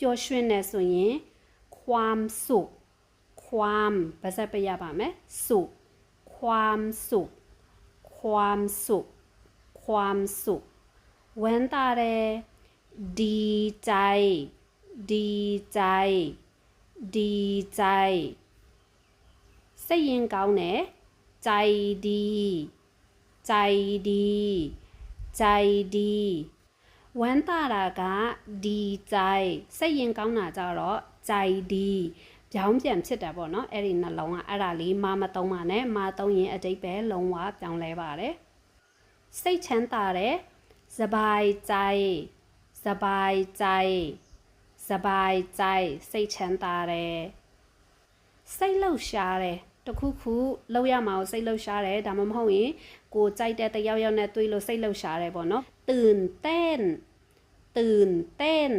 ပျော်ရွှင်နေဆိုရင်ความสุขความပါစပ်ပြရပါမယ်สุขความสุขความสุขความสุขဝမ်းသာတယ်ดีใจ ดีใจ ดีใจ စိတ်ရင်ကောင်းတယ်ใจดีใจดีใจดี ဝမ်းသာတာကဒီใจစိတ်ရင်ကောင်းတာကြတော့ใจดีပြောင်းပြန်ဖြစ်တယ်ပေါ့နော်အဲ့ဒီနှလုံးကအဲ့ဒါလေးမမသုံးပါနဲ့မသုံးရင်အတိတ်ပဲလုံးဝပြောင်းလဲပါတယ်စိတ်ချမ်းသာတယ်สบายใจสบายใจสบายใจစိတ်ချမ်းသာတယ် စိတ်လှုပ်ရှားတယ် တခုခုလောက်ရမှာကိုစိတ်လှုပ်ရှားတယ်ဒါမှမဟုတ်ရင်ကိုကြိုက်တဲ့တယောက်ယောက်နဲ့တွေ့လို့စိတ်လှုပ်ရှားတယ်ပေါ့နော်ตื่นเต้นตื่นเต้น